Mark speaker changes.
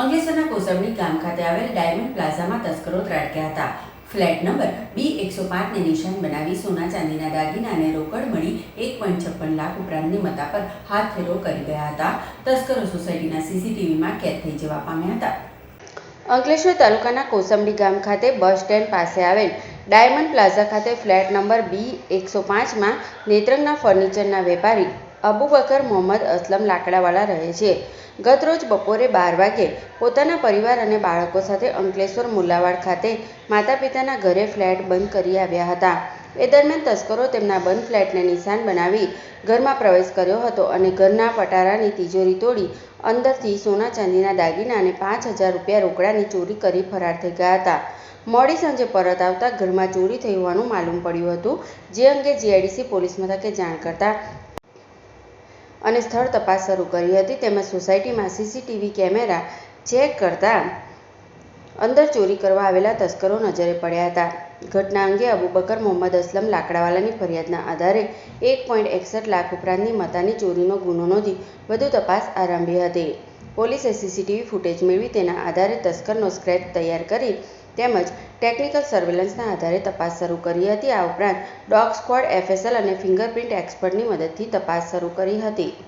Speaker 1: અંકલેશ્વરના કોસંબડી ગામ ખાતે આવેલ ડાયમંડ પ્લાઝામાં તસ્કરો ત્રાટક્યા હતા. ફ્લેટ નંબર બી એકસો પાંચને નિશાન બનાવી સોના ચાંદીના દાગીના અને રોકડ મળી એક પોઈન્ટ છપ્પન લાખ ઉપરાંતની મતા પર હાથ ફેરો કરી ગયા હતા. તસ્કરો સોસાયટીના સીસીટીવીમાં કેદ થઈ જવા પામ્યા હતા. અંકલેશ્વર તાલુકાના કોસંબડી ગામ ખાતે બસ સ્ટેન્ડ પાસે આવેલ ડાયમંડ પ્લાઝા ખાતે ફ્લેટ નંબર બી એકસો પાંચમાં નેત્રંગના ફર્નિચરના વેપારી અબુબકર મોહમ્મદ અસલમ લાકડાવાળા રહે છે. ગતરોજ બપોરે બાર વાગે પોતાના પરિવાર અને બાળકો સાથે અંકલેશ્વર મુલાવાડ ખાતે માતા પિતાના ઘરે ફ્લેટ બંધ કરી આવ્યા હતા. એ દરમિયાન તસ્કરો તેમના બંધ ફ્લેટને નિશાન બનાવી ઘરમાં પ્રવેશ કર્યો હતો અને ઘરના પટારાની તિજોરી તોડી અંદરથી સોના ચાંદીના દાગીના અને પાંચ હજાર રૂપિયા રોકડાની ચોરી કરી ફરાર થઈ ગયા હતા. મોડી સાંજે પરત આવતા ઘરમાં ચોરી થઈ હોવાનું માલુમ પડ્યું હતું. જે અંગે જીઆઈડીસી પોલીસ મથકે જાણ કરતા અને સ્થળ તપાસ શરૂ કરી હતી. તેમજ સોસાયટીમાં સીસીટીવી કેમેરા ચેક કરતા અંદર ચોરી કરવા આવેલા તસ્કરો નજરે પડ્યા હતા. ઘટના અંગે અબુબકર મોહમ્મદ અસલમ લાકડાવાલાની ફરિયાદના આધારે એક પોઈન્ટ એકસઠ લાખ ઉપરાંતની મતાની ચોરીનો ગુનો નોંધી વધુ તપાસ આરંભી હતી. પોલીસે સીસીટીવી ફૂટેજ મેળવી તેના આધારે તસ્કરનો સ્ક્રેચ તૈયાર કરી તેમજ ટેકનિકલ સર્વેલન્સના આધારે તપાસ શરૂ કરી હતી. આ ઉપરાંત ડોગ સ્ક્વોડ, એફએસએલ અને ફિંગરપ્રિન્ટ એક્સપર્ટની મદદથી તપાસ શરૂ કરી હતી.